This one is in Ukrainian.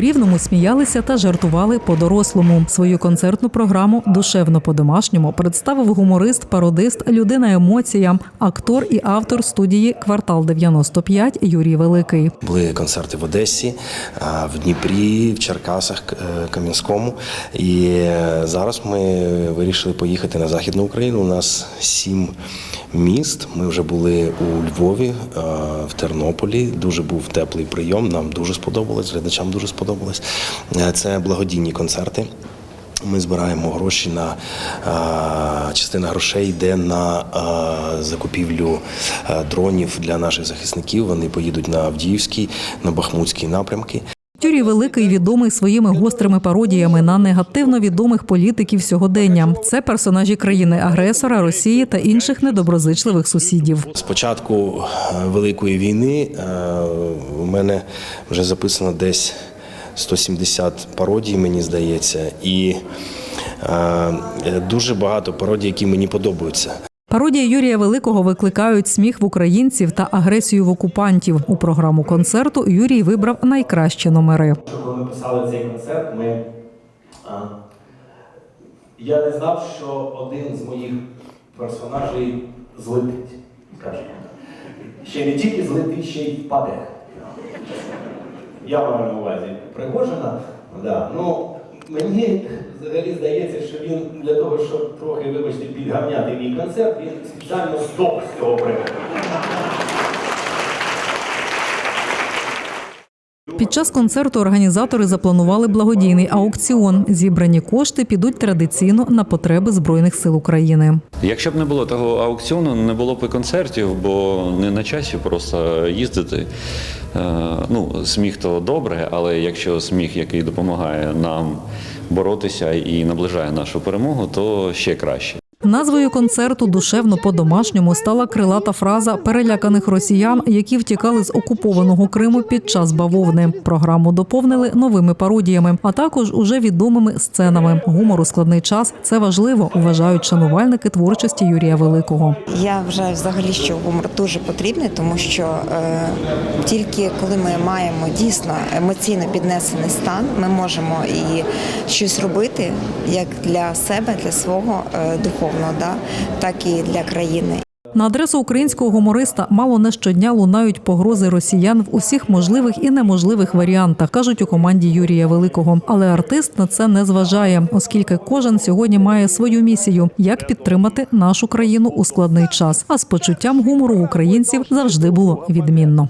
Рівному сміялися та жартували по-дорослому. Свою концертну програму душевно по-домашньому представив гуморист, пародист, людина емоція, актор і автор студії Квартал 95 Юрій Великий. Були концерти в Одесі, в Дніпрі, в Черкасах, е, Кам'янському. І е, зараз ми вирішили поїхати на Західну Україну. У нас сім міст. Ми вже були у Львові, е, в Тернополі. Дуже був теплий прийом. Нам дуже сподобалось, глядачам дуже сподобалось. Е, Це благодійні концерти. Ми збираємо гроші на а, частина грошей йде на а, закупівлю а, дронів для наших захисників. Вони поїдуть на Авдіївський, на Бахмутський напрямки. Юрій Великий відомий своїми гострими пародіями на негативно відомих політиків сьогодення. Це персонажі країни-агресора, Росії та інших недоброзичливих сусідів. З початку е, великої війни е, у мене вже записано десь 170 пародій, мені здається, і е, дуже багато пародій, які мені подобаються. Пародії Юрія Великого викликають сміх в українців та агресію в окупантів. У програму концерту Юрій вибрав найкращі номери. Коли ми писали цей концерт, ми, а, я не знав, що один з моїх персонажей злетить, скажімо. Ще не тільки злетить, ще й впаде. Я маю на увазі Пригожина. Да. Ну, мені взагалі здається, що він для того, щоб трохи, вибачте, підгавняти мій концерт, він спеціально стоп з цього приводу. Під час концерту організатори запланували благодійний аукціон. Зібрані кошти підуть традиційно на потреби збройних сил України. Якщо б не було того аукціону, не було б і концертів, бо не на часі просто їздити. Е, Ну, сміх то добре, але якщо сміх, який допомагає нам боротися і наближає нашу перемогу, то ще краще. Назвою концерту душевно по-домашньому стала крилата фраза переляканих росіян, які втікали з окупованого Криму під час бавовни. Програму доповнили новими пародіями, а також уже відомими сценами. Гумор у складний час це важливо, вважають шанувальники творчості Юрія Великого. Я вважаю взагалі, що гумор дуже потрібний, тому що е, тільки коли ми маємо дійсно емоційно піднесений стан, ми можемо і щось робити як для себе, для свого е, духовного, да, так і для країни. На адресу українського гумориста мало не щодня лунають погрози росіян в усіх можливих і неможливих варіантах, кажуть у команді Юрія Великого. Але артист на це не зважає, оскільки кожен сьогодні має свою місію, як підтримати нашу країну у складний час. А з почуттям гумору українців завжди було відмінно.